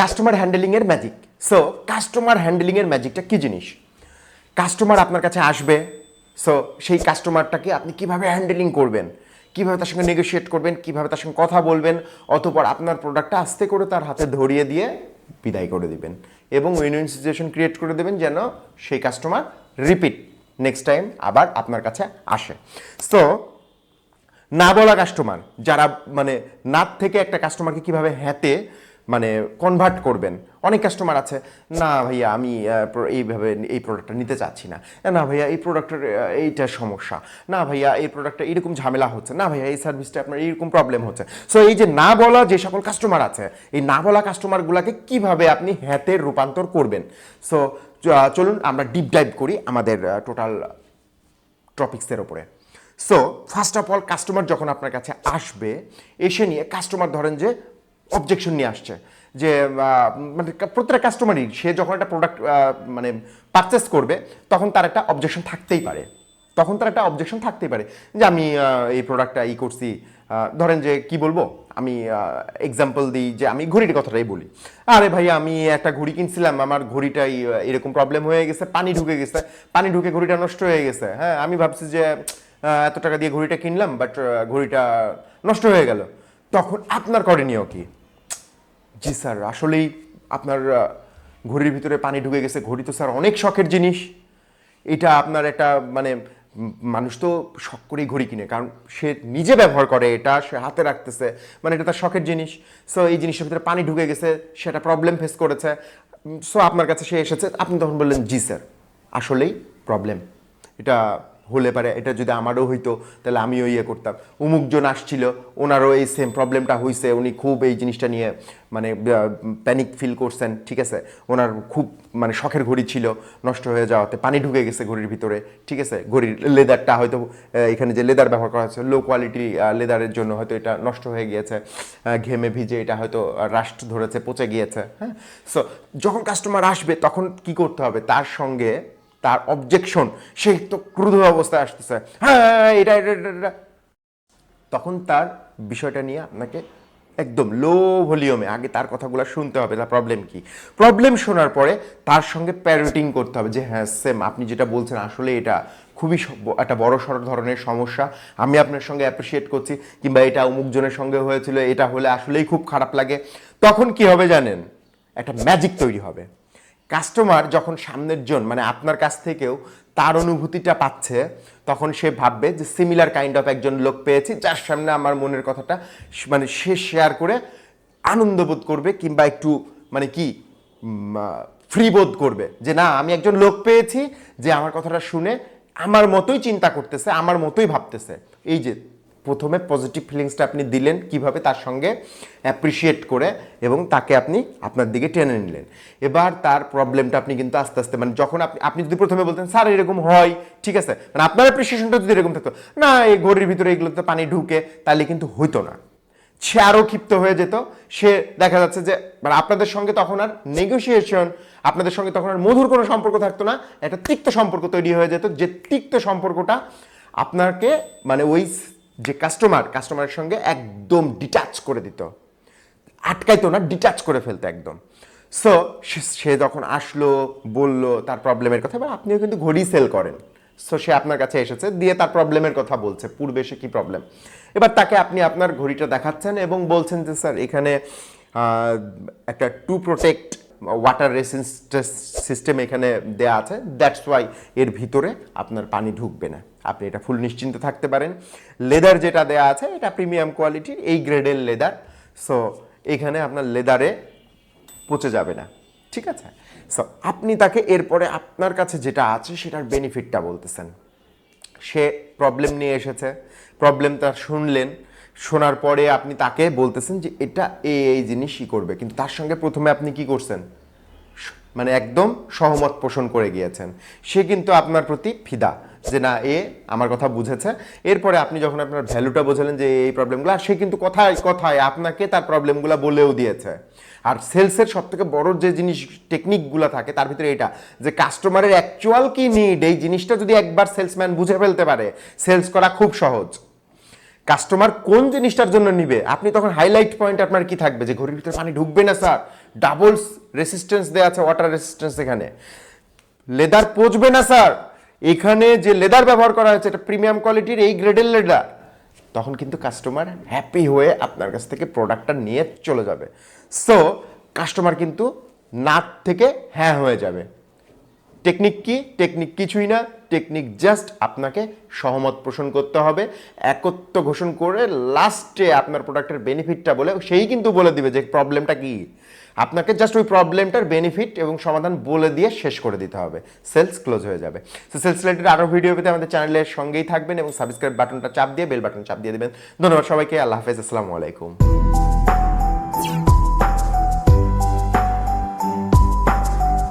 Customer হ্যান্ডেলিংয়ের magic so customer হ্যান্ডেলিংয়ের ম্যাজিকটা কী জিনিস? কাস্টমার আপনার কাছে আসবে সো সেই কাস্টমারটাকে আপনি কীভাবে হ্যান্ডেলিং করবেন? কীভাবে তার সঙ্গে নেগোশিয়েট করবেন? কীভাবে তার সঙ্গে কথা বলবেন? অতপর আপনার প্রোডাক্টটা আস্তে করে তার হাতে ধরিয়ে দিয়ে বিদায় করে দিবেন এবং উইন উইন সিচুয়েশন ক্রিয়েট করে দেবেন যেন সেই কাস্টমার রিপিট নেক্সট টাইম আবার আপনার কাছে আসে। সো না বলা কাস্টমার যারা মানে নাত থেকে একটা কাস্টমারকে কীভাবে হ্যাতে মানে কনভার্ট করবেন। অনেক কাস্টমার আছে, না ভাইয়া, আমি এইভাবে এই প্রোডাক্টটা নিতে চাচ্ছি না। না ভাইয়া, এই প্রোডাক্টের এইটা সমস্যা। না ভাইয়া, এই প্রোডাক্টটা এরকম ঝামেলা হচ্ছে। না ভাইয়া, এই সার্ভিসটা আপনার এইরকম প্রবলেম হচ্ছে। সো এই যে না বলা যে সকল কাস্টমার আছে, এই না বলা কাস্টমারগুলোকে কীভাবে আপনি হ্যাতে রূপান্তর করবেন? সো চলুন আমরা ডিপ ডাইভ করি আমাদের টোটাল টপিক্সের ওপরে so first of all customer যখন আপনার কাছে আসবে, এসে নিয়ে কাস্টমার ধরেন যে অবজেকশন নিয়ে আসছে যে মানে প্রত্যেকটা কাস্টমারই সে যখন একটা প্রোডাক্ট মানে পারচেস করবে, তখন তার একটা অবজেকশন থাকতেই পারে। তখন তার একটা অবজেকশন থাকতেই পারে যে, আমি এই প্রোডাক্টটা ই করছি। ধরেন যে, কি বলব? আমি এক্সাম্পল দিই যে, আমি ঘড়ির কথাটাই বলি। আরে ভাই, আমি একটা ঘড়ি কিনছিলাম, আমার ঘড়িটাই এরকম প্রবলেম হয়ে গেছে, পানি ঢুকে গেছে, পানি ঢুকে ঘড়িটা নষ্ট হয়ে গেছে। হ্যাঁ আমি ভাবছি যে এত টাকা দিয়ে ঘড়িটা কিনলাম বাট ঘড়িটা নষ্ট হয়ে গেল। তখন আপনার করণীয় কি? জি স্যার, আসলেই আপনার ঘড়ির ভিতরে পানি ঢুকে গেছে। ঘড়ি তো স্যার অনেক শখের জিনিস। এটা আপনার একটা মানে মানুষ তো শখ করেই ঘড়ি কিনে, কারণ সে নিজে ব্যবহার করে এটা, সে হাতে রাখতেছে। মানে এটা তার শখের জিনিস। সো এই জিনিসটার ভিতরে পানি ঢুকে গেছে সেটা প্রবলেম ফেস করেছে। সো আপনার কাছে সে এসেছে। আপনি তখন বললেন, জি স্যার, আসলেই প্রবলেম এটা হলে পারে, এটা যদি আমারও হইতো, তাহলে আমিও ইয়ে করতাম। উমুকজন আসছিল, ওনারও এই সেম প্রবলেমটা হয়েছে উনি খুব এই জিনিসটা নিয়ে মানে প্যানিক ফিল করছেন, ঠিক আছে? ওনার খুব মানে শখের ঘড়ি ছিল, নষ্ট হয়ে যাওয়াতে, পানি ঢুকে গেছে ঘড়ির ভিতরে, ঠিক আছে? ঘড়ির লেদারটা হয়তো এখানে যে লেদার ব্যবহার করা হয়েছে লো কোয়ালিটি লেদারের জন্য হয়তো এটা নষ্ট হয়ে গিয়েছে ঘেমে ভিজে এটা হয়তো রাষ্ট ধরেছে, পচে গিয়েছে হ্যাঁ? সো যখন কাস্টমার আসবে, তখন কি করতে হবে? তার সঙ্গে তার অবজেকশন সে তো ক্রুধ অবস্থায় আসতেছে। হ্যাঁ এটা এটা এটা, এটা। তখন তার বিষয়টা নিয়ে আপনাকে একদম লো ভলিউমে আগে তার কথাগুলো শুনতে হবে তার প্রবলেম কি? প্রবলেম শোনার পরে তার সঙ্গে প্যারেটিং করতে হবে যে হ্যাঁ সেম আপনি যেটা বলছেন আসলে এটা খুবই একটা বড় সড় ধরনের সমস্যা। আমি আপনার সঙ্গে অ্যাপ্রিসিয়েট করছি কিংবা এটা অমুকজনের সঙ্গে হয়েছিল এটা হলে আসলেই খুব খারাপ লাগে। তখন কি হবে জানেন? একটা ম্যাজিক তৈরি হবে। কাস্টমার যখন সামনের জন মানে আপনার কাছ থেকেও তার অনুভূতিটা পাচ্ছে, তখন সে ভাববে যে সিমিলার কাইন্ড অফ একজন লোক পেয়েছি, যার সামনে আমার মনের কথাটা মানে সে শেয়ার করে আনন্দ বোধ করবে কিংবা একটু মানে কি ফ্রি বোধ করবে যে না, আমি একজন লোক পেয়েছি যে আমার কথাটা শুনে আমার মতোই চিন্তা করতেছে, আমার মতোই ভাবতেছে। এই যে প্রথমে পজিটিভ ফিলিংসটা আপনি দিলেন কীভাবে? তার সঙ্গে অ্যাপ্রিসিয়েট করে এবং তাকে আপনি আপনার দিকে টেনে নিলেন। এবার তার প্রবলেমটা আপনি কিন্তু আস্তে আস্তে মানে যখন আপনি আপনি যদি প্রথমে বলতেন, স্যার, এরকম হয়, ঠিক আছে? মানে আপনার অ্যাপ্রিসিয়েশনটা যদি এরকম থাকতো, না, এই ঘড়ির ভিতরে এগুলোতে পানি ঢুকে, তাহলে কিন্তু হইতো না। সে আরও ক্ষিপ্ত হয়ে যেত। সে দেখা যাচ্ছে যে মানে আপনাদের সঙ্গে তখন আর নেগোসিয়েশন আপনাদের সঙ্গে তখন আর মধুর কোনো সম্পর্ক থাকতো না। একটা তিক্ত সম্পর্ক তৈরি হয়ে যেত, যে তিক্ত সম্পর্কটা আপনাকে মানে ওই যে কাস্টমার কাস্টমারের সঙ্গে একদম ডিটাচ করে দিত। আটকাইতো না ডিটাচ করে ফেলতো একদম। সো, সে যখন আসলো, বলল তার প্রবলেমের কথা, এবার আপনিও কিন্তু ঘড়ি সেল করেন। সো সে আপনার কাছে এসেছে, দিয়ে তার প্রবলেমের কথা বলছে, পূর্বে সে কী প্রবলেম এবার তাকে আপনি আপনার ঘড়িটা দেখাচ্ছেন এবং বলছেন যে স্যার এখানে একটা to protect water resistance system এখানে দেয়া আছে। দ্যাটস ওয়াই এর ভিতরে আপনার পানি ঢুকবে না। আপনি এটা ফুল নিশ্চিন্ত থাকতে পারেন। লেদার যেটা দেয়া আছে, এটা প্রিমিয়াম কোয়ালিটির, এই গ্রেডের লেদার। সো এখানে আপনার লেদারে পচে যাবে না। ঠিক আছে? সো আপনি তাকে এরপরে আপনার কাছে যেটা আছে, সেটার বেনিফিটটা বলতেছেন। সে প্রবলেম নিয়ে এসেছে। প্রবলেম তার শুনলেন। শোনার পরে আপনি তাকে বলতেছেন যে, এটা এই এই জিনিসই করবে। কিন্তু তার সঙ্গে প্রথমে আপনি কি করছেন? মানে একদম সহমত পোষণ করে গিয়েছেন। সে কিন্তু আপনার প্রতি ফিদা। যে না, এ আমার কথা বুঝেছে। এরপরে আপনি যখন আপনার ভ্যালুটা বোঝালেন যে এই প্রবলেমগুলো আর সে কিন্তু কথায় কথায় আপনাকে তার প্রবলেমগুলো বলেও দিয়েছে। আর সেলসের সব থেকে বড় যে জিনিস টেকনিকগুলো থাকে, তার ভিতরে এটা, যে কাস্টমারের অ্যাকচুয়াল কি নিড এই জিনিসটা যদি একবার সেলসম্যান বুঝে ফেলতে পারে সেলস করা খুব সহজ। কাস্টমার কোন জিনিসটার জন্য নিবে? আপনি তখন হাইলাইট পয়েন্ট আপনার কি থাকবে? যে ঘড়ির ভিতরে পানি ঢুকবে না স্যার ডাবলস রেসিস্ট্যান্স দেওয়া আছে ওয়াটার রেসিস্ট্যান্স এখানে। লেদার পচবে না স্যার এখানে যে লেদার ব্যবহার করা হয়েছে, এটা প্রিমিয়াম কোয়ালিটির এই গ্রেডের লেদার, তখন কিন্তু কাস্টমার হ্যাপি হয়ে আপনার কাছ থেকে প্রোডাক্টটা নিয়ে চলে যাবে। সো কাস্টমার কিন্তু নাক থেকে হ্যাঁ হয়ে যাবে। টেকনিক কি? টেকনিক কিছুই না। টেকনিক জাস্ট আপনাকে সহমত পোষণ করতে হবে। একত্ব ঘোষণ করে লাস্টে আপনার প্রোডাক্টের বেনিফিটটা বলে, সেই কিন্তু বলে দিবে যে প্রবলেমটা কি। আপনাকে জাস্ট ওই প্রবলেমটার বেনিফিট এবং সমাধান বলে দিয়ে শেষ করে দিতে হবে। সেলস ক্লোজ হয়ে যাবে। সো সেলস রিলেটেড আরও ভিডিও পেতে আমাদের চ্যানেলের সঙ্গেই থাকবেন এবং সাবস্ক্রাইব বাটনটা চাপ দিয়ে বেল বাটন চাপ দিয়ে দেবেন। ধন্যবাদ সবাইকে। আল্লাহ হাফেজ। আসসালামু আলাইকুম।